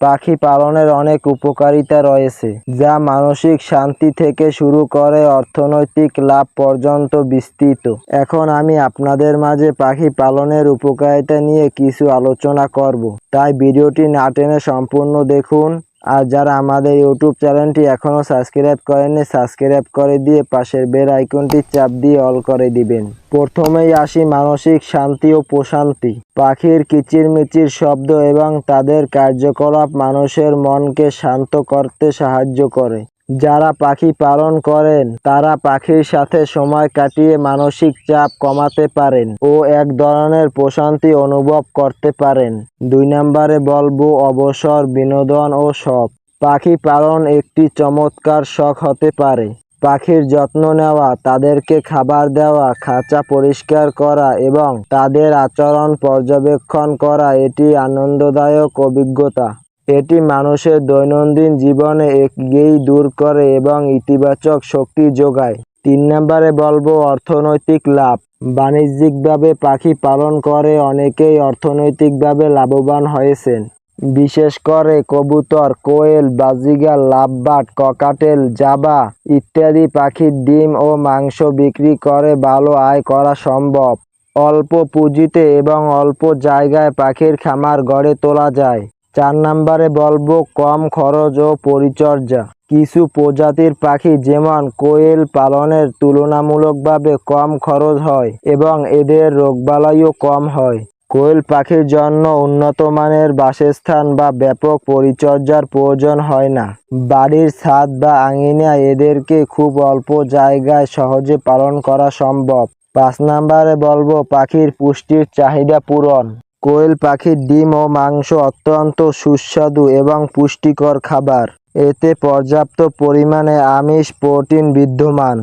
পাখি পালনের অনেক উপকারিতা রয়েছে, যা মানসিক শান্তি থেকে শুরু করে অর্থনৈতিক লাভ পর্যন্ত বিস্তৃত। এখন আমি আপনাদের মাঝে পাখি পালনের উপকারিতা নিয়ে কিছু আলোচনা করব। তাই ভিডিওটি না টেনে সম্পূর্ণ দেখুন। আর যারা আমাদের ইউটিউব চ্যানেলটি এখনও সাবস্ক্রাইব করেননি, সাবস্ক্রাইব করে দিয়ে পাশের বেল আইকনটি চাপ দিয়ে অল করে দিবেন। প্রথমেই আসি মানসিক শান্তি ও প্রশান্তি। পাখির কিচিরমিচির শব্দ এবং তাদের কার্যকলাপ মানুষের মনকে শান্ত করতে সাহায্য করে। যারা পাখি পালন করেন, তারা পাখির সাথে সময় কাটিয়ে মানসিক চাপ কমাতে পারেন ও এক ধরনের প্রশান্তি অনুভব করতে পারেন। দুই নম্বরে বলব, অবসর, বিনোদন ও শখ। পাখি পালন একটি চমৎকার শখ হতে পারে। পাখির যত্ন নেওয়া, তাদেরকে খাবার দেওয়া, খাঁচা পরিষ্কার করা এবং তাদের আচরণ পর্যবেক্ষণ করা, এটি আনন্দদায়ক অভিজ্ঞতা। এটি মানুষের দৈনন্দিন জীবনে একগেই দূর করে এবং ইতিবাচক শক্তি যোগায়। তিন নম্বরে বলব অর্থনৈতিক লাভ। বাণিজ্যিকভাবে পাখি পালন করে অনেকেই অর্থনৈতিকভাবে লাভবান হয়েছেন। বিশেষ করে কবুতর, কোয়েল, বাজিগার লাভবাট ককাটেল, জাবা ইত্যাদি পাখির ডিম ও মাংস বিক্রি করে ভালো আয় করা সম্ভব। অল্প পুঁজিতে এবং অল্প জায়গায় পাখির খামার গড়ে তোলা যায়। চার নম্বরে বলব কম খরচ ও পরিচর্যা। কিছু প্রজাতির পাখি যেমন কোয়েল পালনের তুলনামূলকভাবে কম খরচ হয় এবং এদের রোগবালাইও কম হয়। কোয়েল পাখির জন্য উন্নত মানের বাসস্থান বা ব্যাপক পরিচর্যার প্রয়োজন হয় না। বাড়ির ছাদ বা আঙিনায় এদেরকে খুব অল্প জায়গায় সহজে পালন করা সম্ভব। পাঁচ নম্বরে বলব পাখির পুষ্টির চাহিদা পূরণ। কোয়েল পাখির ডিম ও মাংস অত্যন্ত সুস্বাদু এবং পুষ্টিকর খাবার। এতে পর্যাপ্ত পরিমাণে আমিষ প্রোটিন বিদ্যমান।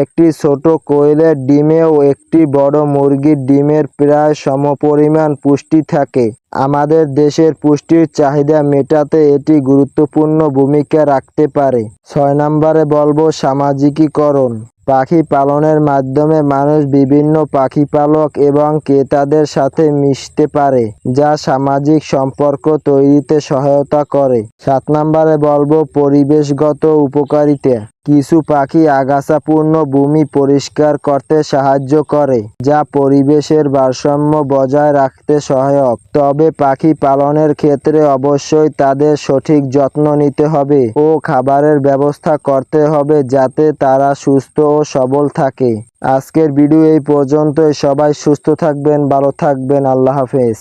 একটি ছোট কোয়েলের ডিমেও একটি বড় মুরগির ডিমের প্রায় সমপরিমাণ পুষ্টি থাকে। আমাদের দেশের পুষ্টির চাহিদা মেটাতে এটি গুরুত্বপূর্ণ ভূমিকা রাখতে পারে। ছয় নম্বরে বলব সামাজিকীকরণ। পাখি পালনের মাধ্যমে মানুষ বিভিন্ন পাখি পালক এবং ক্রেতাদের সাথে মিশতে পারে, যা সামাজিক সম্পর্ক তৈরিতে সহায়তা করে। সাত নম্বরে বলব, পরিবেশগত উপকারিতা। কিছু পাখি আগাছাপূর্ণ ভূমি পরিষ্কার করতে সাহায্য করে, যা পরিবেশের ভারসাম্য বজায় রাখতে সহায়ক। তবে পাখি পালনের ক্ষেত্রে অবশ্যই তাদের সঠিক যত্ন নিতে হবে ও খাবারের ব্যবস্থা করতে হবে যাতে তারা সুস্থ ও সবল থাকে। আজকের ভিডিও এই পর্যন্তই। সবাই সুস্থ থাকবেন, ভালো থাকবেন। আল্লাহ হাফেজ।